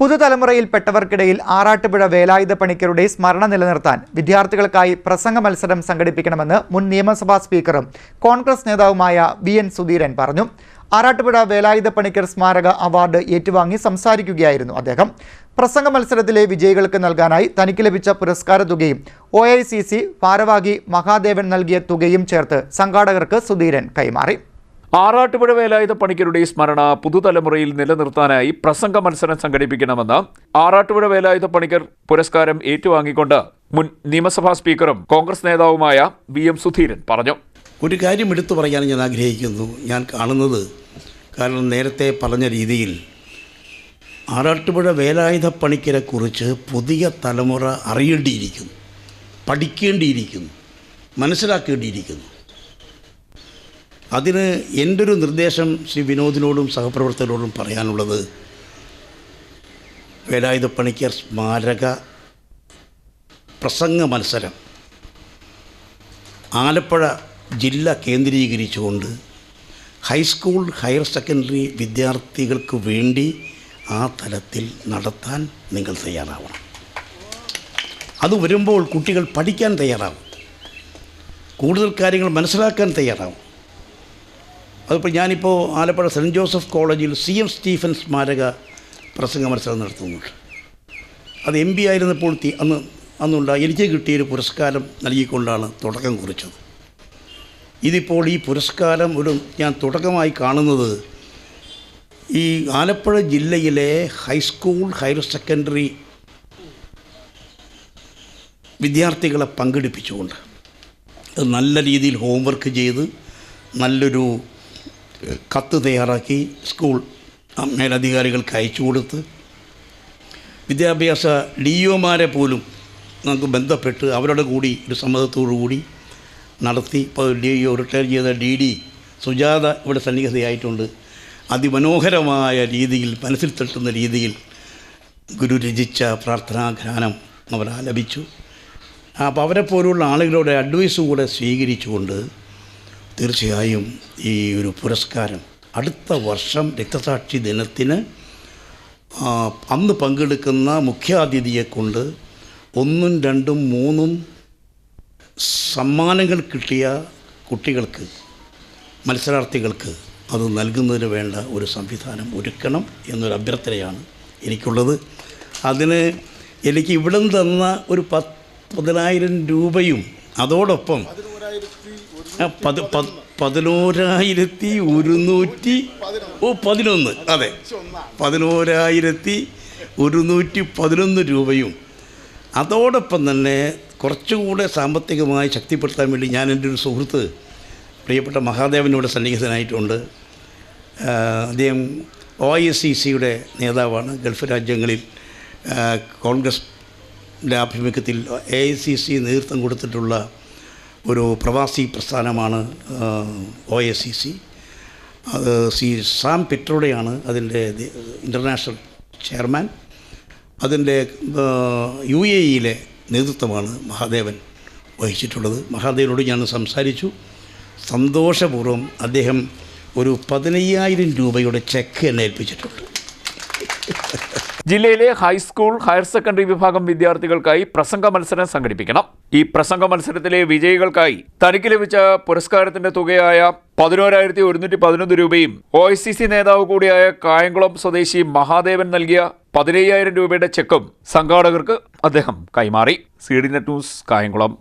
പുതുതലമുറയിൽപ്പെട്ടവർക്കിടയിൽ ആറാട്ടുപുഴ വേലായുധ പണിക്കരുടെ സ്മരണ നിലനിർത്താൻ വിദ്യാർത്ഥികൾക്കായി പ്രസംഗ മത്സരം സംഘടിപ്പിക്കണമെന്ന് മുൻ നിയമസഭാ സ്പീക്കറും കോൺഗ്രസ് നേതാവുമായ വി എൻ സുധീരൻ പറഞ്ഞു. ആറാട്ടുപുഴ വേലായുധ പണിക്കർ സ്മാരക അവാർഡ് ഏറ്റുവാങ്ങി സംസാരിക്കുകയായിരുന്നു അദ്ദേഹം. പ്രസംഗ മത്സരത്തിലെ വിജയികൾക്ക് നൽകാനായി തനിക്ക് ലഭിച്ച പുരസ്കാര തുകയും ഒ ഐ സി സി ഭാരവാഹി മഹാദേവൻ നൽകിയ തുകയും ചേർത്ത് സംഘാടകർക്ക് സുധീരൻ കൈമാറി. ആറാട്ടുപുഴ വേലായുധ പണിക്കരുടെ സ്മരണ പുതുതലമുറയിൽ നിലനിർത്താനായി പ്രസംഗ മത്സരം സംഘടിപ്പിക്കണമെന്ന് ആറാട്ടുപുഴ വേലായുധ പണിക്കർ പുരസ്കാരം ഏറ്റുവാങ്ങിക്കൊണ്ട് മുൻ നിയമസഭാ സ്പീക്കറും കോൺഗ്രസ് നേതാവുമായ വി എം സുധീരൻ പറഞ്ഞു. ഒരു കാര്യം എടുത്തു പറയാൻ ഞാൻ ആഗ്രഹിക്കുന്നു. ഞാൻ കാണുന്നത് കാരണം നേരത്തെ പറഞ്ഞ രീതിയിൽ ആറാട്ടുപുഴ വേലായുധ പണിക്കരെ കുറിച്ച് പുതിയ തലമുറ അറിയേണ്ടിയിരിക്കുന്നു പഠിക്കേണ്ടിയിരിക്കുന്നു മനസ്സിലാക്കേണ്ടിയിരിക്കുന്നു. അതിന് എന്റെ ഒരു നിർദ്ദേശം ശ്രീ വിനോദിനോടും സഹപ്രവർത്തകരോടും പറയാനുള്ളത്? വേലായുധ പണിക്കർ സ്മാരക പ്രസംഗ മത്സരം. ആലപ്പുഴ ജില്ല കേന്ദ്രീകരിച്ചുകൊണ്ട് ഹൈസ്കൂൾ ഹയർ സെക്കൻഡറി വിദ്യാർത്ഥികൾക്ക് വേണ്ടി ആ തലത്തിൽ നടത്താൻ നിങ്ങൾ തയ്യാറാവണം. അത് വരുമ്പോൾ കുട്ടികൾ പഠിക്കാൻ തയ്യാറാവും. കൂടുതൽ കാര്യങ്ങൾ മനസ്സിലാക്കാൻ തയ്യാറാവും. അതിപ്പോൾ ഞാനിപ്പോൾ ആലപ്പുഴ സെന്റ് ജോസഫ് കോളേജിൽ സി എം സ്റ്റീഫൻ സ്മാരക പ്രസംഗ മത്സരം നടത്തുന്നുണ്ട്. അത് എം പി ആയിരുന്നപ്പോൾ തീ അന്ന് അന്നുണ്ട് എനിക്ക് കിട്ടിയൊരു പുരസ്കാരം നൽകിക്കൊണ്ടാണ് തുടക്കം കുറിച്ചത്. ഇതിപ്പോൾ ഈ പുരസ്കാരം ഒരു ഞാൻ തുടക്കമായി കാണുന്നത് ഈ ആലപ്പുഴ ജില്ലയിലെ ഹൈസ്കൂൾ ഹയർ സെക്കൻഡറി വിദ്യാർത്ഥികളെ പങ്കെടുപ്പിച്ചുകൊണ്ട് നല്ല രീതിയിൽ ഹോംവർക്ക് ചെയ്ത് നല്ലൊരു കത്ത് തയ്യാറാക്കി സ്കൂൾ മേലധികാരികൾക്ക് അയച്ചു കൊടുത്ത് വിദ്യാഭ്യാസ ഡി ഒമാരെ പോലും നമുക്ക് ബന്ധപ്പെട്ട് അവരുടെ കൂടി ഒരു സമ്മതത്തോടു കൂടി നടത്തി ഇപ്പോൾ ഡി ഒ റിട്ടയർ ചെയ്ത ഡി ഡി സുജാത ഇവിടെ സന്നിഹിതയായിട്ടുണ്ട്. അതിമനോഹരമായ രീതിയിൽ മനസ്സിൽ തട്ടുന്ന രീതിയിൽ ഗുരു രചിച്ച പ്രാർത്ഥനാഗാനം അവർ ആലപിച്ചു അപ്പോൾ അവരെപ്പോലുള്ള ആളുകളുടെ അഡ്വൈസും കൂടെ സ്വീകരിച്ചുകൊണ്ട് തീർച്ചയായും ഈ ഒരു പുരസ്കാരം. അടുത്ത വർഷം രക്തസാക്ഷി ദിനത്തിന് അന്ന് പങ്കെടുക്കുന്ന മുഖ്യാതിഥിയെ കൊണ്ട് ഒന്നും രണ്ടും മൂന്നും സമ്മാനങ്ങൾ കിട്ടിയ കുട്ടികൾക്ക് മത്സരാർത്ഥികൾക്ക് അത് നൽകുന്നതിന് വേണ്ട ഒരു സംവിധാനം ഒരുക്കണം എന്നൊരു അഭ്യർത്ഥനയാണ് എനിക്കുള്ളത്. അതിന് എനിക്ക് ഇവിടം തന്ന ഒരു പത്ത് പതിനായിരം രൂപയും അതോടൊപ്പം പത് പത് പതിനോരായിരത്തി ഒരുന്നൂറ്റി ഓ പതിനൊന്ന് അതെ. പതിനോരായിരത്തി ഒരുന്നൂറ്റി പതിനൊന്ന് രൂപയും. അതോടൊപ്പം തന്നെ കുറച്ചുകൂടെ സാമ്പത്തികമായി ശക്തിപ്പെടുത്താൻ വേണ്ടി ഞാൻ എന്റെ ഒരു സുഹൃത്ത് പ്രിയപ്പെട്ട മഹാദേവനോട് സന്നിഹിതനായിട്ടുണ്ട്. അദ്ദേഹം ഒ ഐ സി സിയുടെ നേതാവാണ്. ഗൾഫ് രാജ്യങ്ങളിൽ കോൺഗ്രസ് ആഭിമുഖ്യത്തിൽ എ ഐ സി സി നേതൃത്വം കൊടുത്തിട്ടുള്ള ഒരു പ്രവാസി പ്രസ്ഥാനമാണ് ഒ എ സി സി അത് സി സാം പെട്രോഡയാണ് അതിന്റെ ഇന്റർനാഷണൽ ചെയർമാൻ. അതിന്റെ യു എ ഇയിലെ നേതൃത്വമാണ് മഹാദേവൻ വഹിച്ചിട്ടുള്ളത്. മഹാദേവനോട് ഞാൻ സംസാരിച്ചു. സന്തോഷപൂർവം അദ്ദേഹം ഒരു പതിനയ്യായിരം രൂപയുടെ ചെക്ക് എന്നെ ഏൽപ്പിച്ചിട്ടുണ്ട്. ജില്ലയിലെ ഹൈസ്കൂൾ ഹയർ സെക്കൻഡറി വിഭാഗം വിദ്യാർത്ഥികൾക്കായി പ്രസംഗ മത്സരം സംഘടിപ്പിക്കണം. ഈ പ്രസംഗ മത്സരത്തിലെ വിജയികൾക്കായി തനിക്ക് ലഭിച്ച പുരസ്കാരത്തിന്റെ തുകയായ പതിനോരായിരത്തി ഒരുന്നൂറ്റി പതിനൊന്ന് രൂപയും ഒ ഐ സി സി നേതാവ് കൂടിയായ കായംകുളം സ്വദേശി മഹാദേവൻ നൽകിയ പതിനയ്യായിരം രൂപയുടെ ചെക്കും സംഘാടകർക്ക് അദ്ദേഹം കൈമാറി. C D net news Kayamkulam.